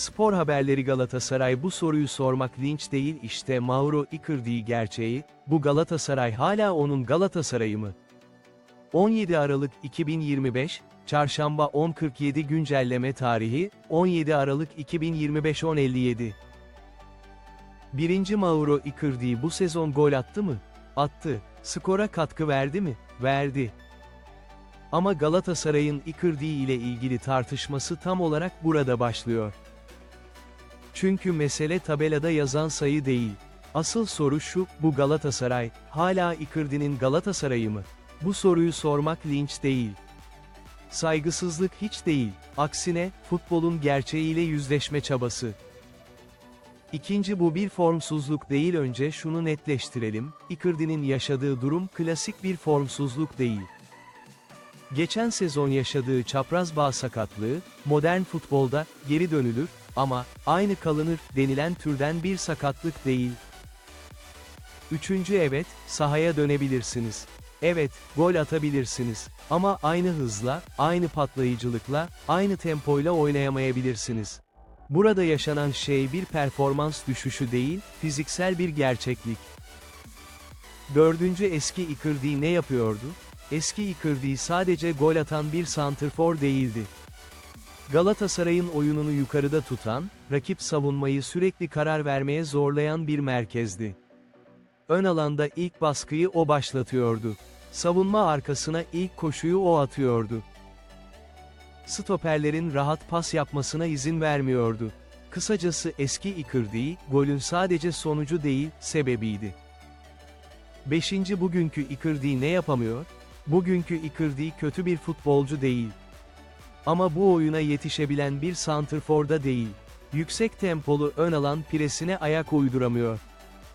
Spor haberleri Galatasaray bu soruyu sormak linç değil işte Mauro Icardi gerçeği, bu Galatasaray hala onun Galatasaray'ı mı? 17 Aralık 2025, Çarşamba 10.47 güncelleme tarihi, 17 Aralık 2025 10.57 Birinci Mauro Icardi bu sezon gol attı mı? Attı. Skora katkı verdi mi? Verdi. Ama Galatasaray'ın Icardi ile ilgili tartışması tam olarak burada başlıyor. Çünkü mesele tabelada yazan sayı değil. Asıl soru şu, bu Galatasaray, hala Icardi'nin Galatasaray'ı mı? Bu soruyu sormak linç değil. Saygısızlık hiç değil, aksine, futbolun gerçeğiyle yüzleşme çabası. İkinci bu bir formsuzluk değil önce şunu netleştirelim, Icardi'nin yaşadığı durum klasik bir formsuzluk değil. Geçen sezon yaşadığı çapraz bağ sakatlığı, modern futbolda, geri dönülür, ama, aynı kalınır, denilen türden bir sakatlık değil. Üçüncü evet, sahaya dönebilirsiniz. Evet, gol atabilirsiniz. Ama aynı hızla, aynı patlayıcılıkla, aynı tempoyla oynayamayabilirsiniz. Burada yaşanan şey bir performans düşüşü değil, fiziksel bir gerçeklik. Dördüncü eski Icardi ne yapıyordu? Eski Icardi sadece gol atan bir santrfor değildi. Galatasaray'ın oyununu yukarıda tutan, rakip savunmayı sürekli karar vermeye zorlayan bir merkezdi. Ön alanda ilk baskıyı o başlatıyordu. Savunma arkasına ilk koşuyu o atıyordu. Stoperlerin rahat pas yapmasına izin vermiyordu. Kısacası eski Icardi, golün sadece sonucu değil, sebebiydi. 5. Bugünkü Icardi ne yapamıyor? Bugünkü Icardi kötü bir futbolcu değil. Ama bu oyuna yetişebilen bir santrforda değil. Yüksek tempolu ön alan presine ayak uyduramıyor.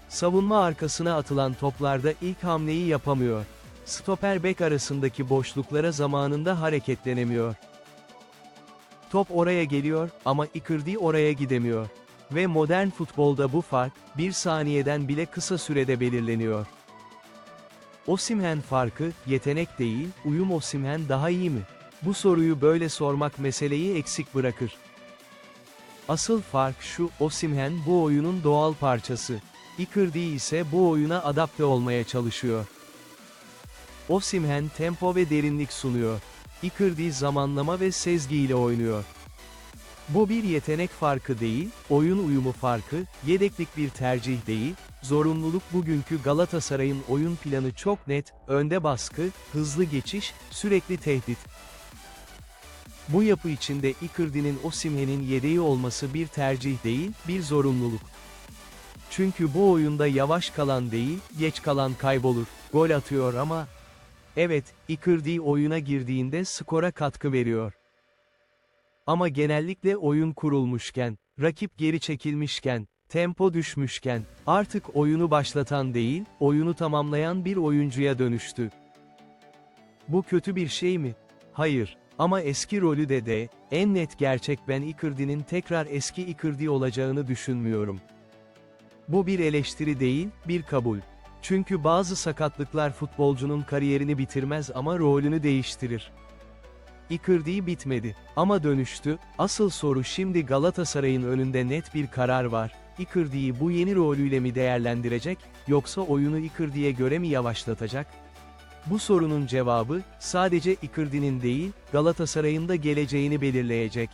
Savunma arkasına atılan toplarda ilk hamleyi yapamıyor. Stoper bek arasındaki boşluklara zamanında hareketlenemiyor. Top oraya geliyor ama Icardi oraya gidemiyor. Ve modern futbolda bu fark, bir saniyeden bile kısa sürede belirleniyor. Osimhen farkı, yetenek değil, uyum Osimhen daha iyi mi? Bu soruyu böyle sormak meseleyi eksik bırakır. Asıl fark şu, Osimhen bu oyunun doğal parçası. Icardi ise bu oyuna adapte olmaya çalışıyor. Osimhen tempo ve derinlik sunuyor. Icardi zamanlama ve sezgiyle oynuyor. Bu bir yetenek farkı değil, oyun uyumu farkı, yedeklik bir tercih değil, zorunluluk bugünkü Galatasaray'ın oyun planı çok net, önde baskı, hızlı geçiş, sürekli tehdit. Bu yapı içinde Icardi'nin Osimhen'in yedeği olması bir tercih değil, bir zorunluluk. Çünkü bu oyunda yavaş kalan değil, geç kalan kaybolur, gol atıyor ama... Evet, Icardi oyuna girdiğinde skora katkı veriyor. Ama genellikle oyun kurulmuşken, rakip geri çekilmişken, tempo düşmüşken, artık oyunu başlatan değil, oyunu tamamlayan bir oyuncuya dönüştü. Bu kötü bir şey mi? Hayır. Ama eski rolü de de, en net gerçek ben Icardi'nin tekrar eski Icardi olacağını düşünmüyorum. Bu bir eleştiri değil, bir kabul. Çünkü bazı sakatlıklar futbolcunun kariyerini bitirmez ama rolünü değiştirir. Icardi bitmedi ama dönüştü. Asıl soru şimdi Galatasaray'ın önünde net bir karar var. Icardi'yi bu yeni rolüyle mi değerlendirecek, yoksa oyunu Icardi'ye göre mi yavaşlatacak? Bu sorunun cevabı, sadece Icardi'nin değil, Galatasaray'ın da geleceğini belirleyecek.